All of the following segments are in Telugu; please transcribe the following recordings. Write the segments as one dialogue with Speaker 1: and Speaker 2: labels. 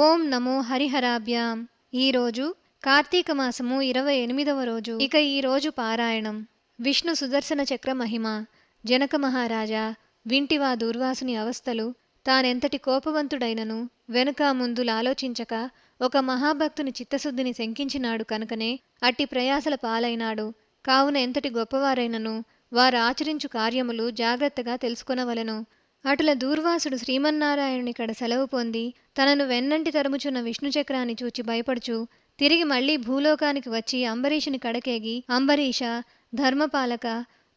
Speaker 1: ఓం నమో హరిహరాభ్యాం. ఈరోజు కార్తీక మాసము ఇరవై ఎనిమిదవ రోజు. ఇక ఈరోజు పారాయణం. విష్ణు సుదర్శన చక్ర మహిమ జనక మహారాజా వింటివా దూర్వాసుని అవస్థలు తానెంతటి కోపవంతుడైనను వెనుక ముందులాలోచించక ఒక మహాభక్తుని చిత్తశుద్ధిని శంకించినాడు కనుకనే అట్టి ప్రయాసల పాలైనాడు. కావున ఎంతటి గొప్పవారైనను వారు ఆచరించు కార్యములు జాగ్రత్తగా తెలుసుకొనవలెను. అటుల దూర్వాసుడు శ్రీమన్నారాయణుని ఇక్కడ సెలవు పొంది తనను వెన్నంటి తరుముచున్న విష్ణుచక్రాన్ని చూచి భయపడుచు తిరిగి మళ్ళీ భూలోకానికి వచ్చి అంబరీషుని కడకేగి అంబరీష ధర్మపాలక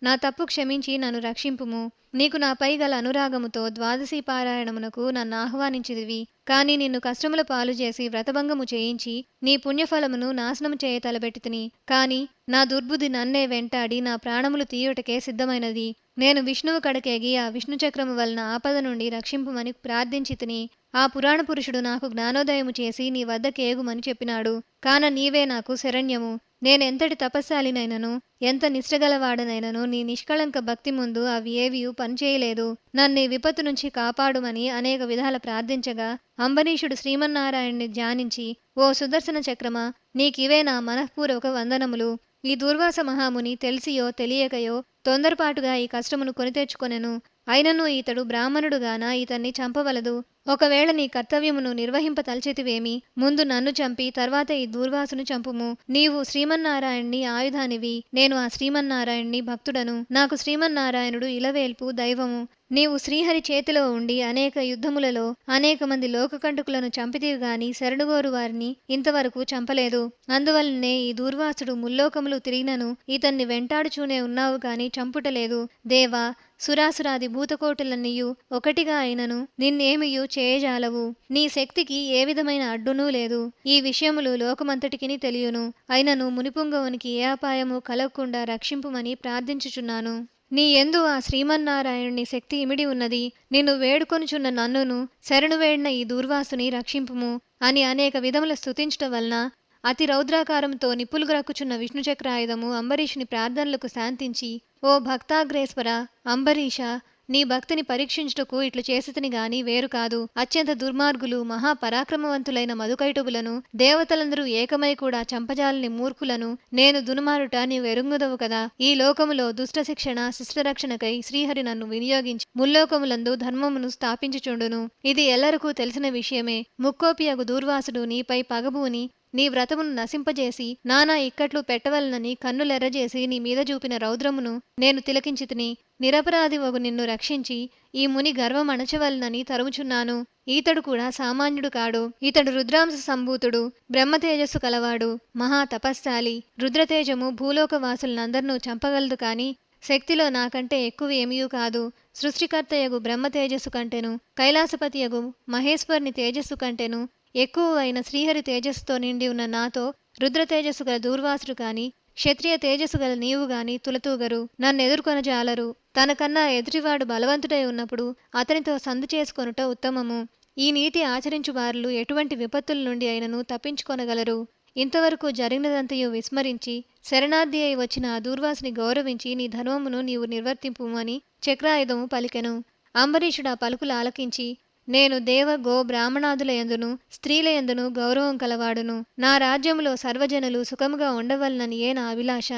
Speaker 1: నా తప్పు క్షమించి నన్ను రక్షింపుము. నీకు నాపై గల అనురాగముతో ద్వాదశి పారాయణమునకు నన్ను ఆహ్వానించిదివి కాని నిన్ను కష్టముల పాలు చేసి వ్రతభంగము చేయించి నీ పుణ్యఫలమును నాశనము చేయ తలబెట్టితిని. కాని నా దుర్బుద్ధి నన్నే వెంటాడి నా ప్రాణములు తీయుటకే సిద్ధమైనది. నేను విష్ణువు కడకేగి ఆ విష్ణుచక్రము వలన ఆపద నుండి రక్షింపుమని ప్రార్థించితిని. ఆ పురాణ పురుషుడు నాకు జ్ఞానోదయము చేసి నీ వద్దకేగుమని చెప్పినాడు. కాన నీవే నాకు శరణ్యము. నేనెంతటి తపస్శాలినైనను ఎంత నిష్టగలవాడనైనను నీ నిష్కళంక భక్తి ముందు అవి ఏవియూ పనిచేయలేదు. నన్ను విపత్తు నుంచి కాపాడుమని అనేక విధాల ప్రార్థించగా అంబరీషుడు శ్రీమన్నారాయణ్ణి ధ్యానించి ఓ సుదర్శన చక్రమా నీకివే నా మనఃపూర్వక వందనములు. ఈ దుర్వాస మహాముని తెలిసియో తెలియకయో తొందరపాటుగా ఈ కష్టమును కొని తెచ్చుకొనెను. అయినను ఇతడు బ్రాహ్మణుడుగాన ఇతన్ని చంపవలదు. ఒకవేళ నీ కర్తవ్యమును నిర్వహింప తలచితివేమి ముందు నన్ను చంపి తర్వాత ఈ దూర్వాసును చంపుము. నీవు శ్రీమన్నారాయణ్ణి ఆయుధానివి నేను ఆ శ్రీమన్నారాయణ్ణి భక్తుడను. నాకు శ్రీమన్నారాయణుడు ఇలవేల్పు దైవము. నీవు శ్రీహరి చేతిలో ఉండి అనేక యుద్ధములలో అనేక మంది లోకకంటుకులను చంపితివి గాని శరణుగోరు వారిని ఇంతవరకు చంపలేదు. అందువలనే ఈ దూర్వాసుడు ముల్లోకములు తిరిగినను ఇతన్ని వెంటాడుచూనే ఉన్నావు గాని చంపుటలేదు. దేవా సురాసురాది భూతకోటులన్నీయు ఒకటిగా అయినను నిన్నేమియు చేయజాలవు. నీ శక్తికి ఏ విధమైన అడ్డునూ లేదు. ఈ విషయములు లోకమంతటికిని తెలియను. అయినను మునిపుంగవునికి ఏ అపాయము కలగకుండా రక్షింపుమని ప్రార్థించుచున్నాను. నీ ఎందు ఆ శ్రీమన్నారాయణుని శక్తి ఇమిడి ఉన్నది. నిన్ను వేడుకొనుచున్న నన్నును శరణువేడిన ఈ దూర్వాసుని రక్షింపుము అని అనేక విధముల స్తుతించటం వలన అతి రౌద్రాకారంతో నిప్పులుగ్రక్కుచున్న విష్ణుచక్రాయుధము అంబరీషుని ప్రార్థనలకు శాంతించి ఓ భక్తాగ్రేశ్వర అంబరీష నీ భక్తిని పరీక్షించుటకు ఇట్లు చేసితిని గాని వేరు కాదు. అత్యంత దుర్మార్గులు మహాపరాక్రమవంతులైన మధుకైటువులను దేవతలందరూ ఏకమై కూడా చంపజాలని మూర్ఖులను నేను దునుమారుట నీ వెరుంగుదవు కదా. ఈ లోకములో దుష్ట శిక్షణ శిష్టరక్షణకై శ్రీహరి నన్ను వినియోగించి ముల్లోకములందు ధర్మమును స్థాపించుచుండును. ఇది ఎల్లరకు తెలిసిన విషయమే. ముక్కోపియగు దూర్వాసుడు నీపై పగబూని నీ వ్రతమును నశింపజేసి నానా ఇక్కట్లు పెట్టవలనని కన్నులెర్రజేసి నీ మీద చూపిన రౌద్రమును నేను తిలకించితిని నిరపరాధి వగు నిన్ను రక్షించి ఈ ముని గర్వం అణచవలనని తరుముచున్నాను. ఈతడు కూడా సామాన్యుడు కాడు. ఇతడు రుద్రాంశ సంభూతుడు బ్రహ్మతేజస్సు కలవాడు మహా తపస్శాలి. రుద్రతేజము భూలోకవాసులనందరినూ చంపగలదు కాని శక్తిలో నాకంటే ఎక్కువ ఏమీయూ కాదు. సృష్టికర్తయగు బ్రహ్మ తేజస్సు కంటెను కైలాసపతియగు మహేశ్వరుని తేజస్సు కంటెను ఎక్కువ అయిన శ్రీహరి తేజస్సుతో నిండి ఉన్న నాతో రుద్ర తేజస్సు గల దూర్వాసుడు కాని క్షత్రియ తేజస్సు గల నీవు గాని తులతూగరు నన్ను ఎదుర్కొనజాలరు తనకన్నా ఎదుటివాడు బలవంతుడై ఉన్నప్పుడు అతనితో సందు చేసుకొనుట ఉత్తమము. ఈ నీతి ఆచరించు వారులు ఎటువంటి విపత్తుల నుండి అయినను తప్పించుకొనగలరు. ఇంతవరకు జరిగినదంతయు విస్మరించి శరణార్థి అయి వచ్చిన ఆ దూర్వాసుని గౌరవించి నీ ధర్మమును నీవు నిర్వర్తింపుమని చక్రాయుధము పలికెను. అంబరీషుడు ఆ పలుకులు ఆలకించి నేను దేవ గో బ్రాహ్మణాదుల ఎందును స్త్రీల ఎందును గౌరవం కలవాడును. నా రాజ్యములో సర్వజనులు సుఖముగా ఉండవలనని ఏ నా అభిలాష?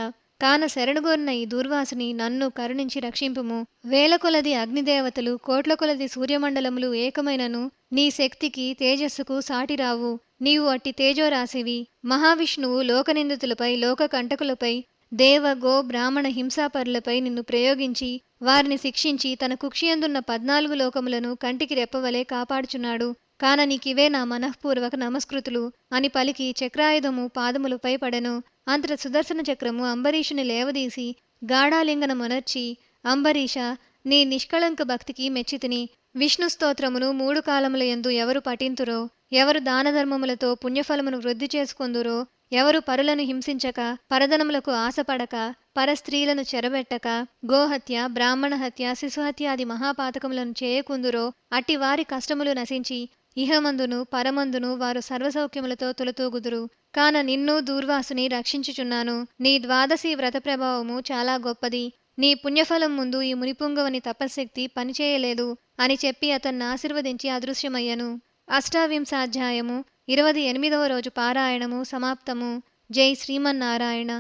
Speaker 1: కాన శరణుగోరిన ఈ దూర్వాసుని నన్ను కరుణించి రక్షింపుము. వేల కొలది అగ్నిదేవతలు కోట్ల కొలది సూర్యమండలములు ఏకమైనను. నీ శక్తికి తేజస్సుకు సాటిరావు నీవు అట్టి తేజోరాశివి. మహావిష్ణువు లోకనిందితులపై లోక కంటకులపై దేవ గో బ్రాహ్మణ హింసాపరులపై నిన్ను ప్రయోగించి వారిని శిక్షించి తన కుక్షియందున్న పద్నాలుగు లోకములను కంటికి రెప్పవలే కాపాడుచున్నాడు. కాన నీకివే నా మనఃపూర్వక నమస్కృతులు అని పలికి చక్రాయుధము పాదములపై పడెను అంతట సుదర్శన చక్రము అంబరీషుని లేవదీసి గాఢాలింగనమునర్చి అంబరీష నీ నిష్కళంక భక్తికి మెచ్చితిని విష్ణు స్తోత్రమును మూడు కాలముల యందు ఎవరు పఠింతురో ఎవరు దానధర్మములతో పుణ్యఫలమును వృద్ధి చేసుకొందురో ఎవరు పరులను హింసించక పరధనములకు ఆశపడక పరస్త్రీలను చెరబెట్టక గోహత్య బ్రాహ్మణ హత్య శిశుహత్యాది మహాపాతకములను చేయకుందురో అట్టి వారి కష్టములు నశించి ఇహమందును పరమందును వారు సర్వసౌఖ్యములతో తులతూగుదురు. కాన నిన్ను దూర్వాసుని రక్షించుచున్నాను. నీ ద్వాదశి వ్రత ప్రభావము చాలా గొప్పది. నీ పుణ్యఫలం ముందు ఈ మునిపుంగవని తపశ్శక్తి పనిచేయలేదు అని చెప్పి అతన్ని ఆశీర్వదించి అదృశ్యమయ్యను. అష్టావింశాధ్యాయము ఇరవై ఎనిమిదవ రోజు పారాయణము సమాప్తము. జై శ్రీమన్నారాయణ.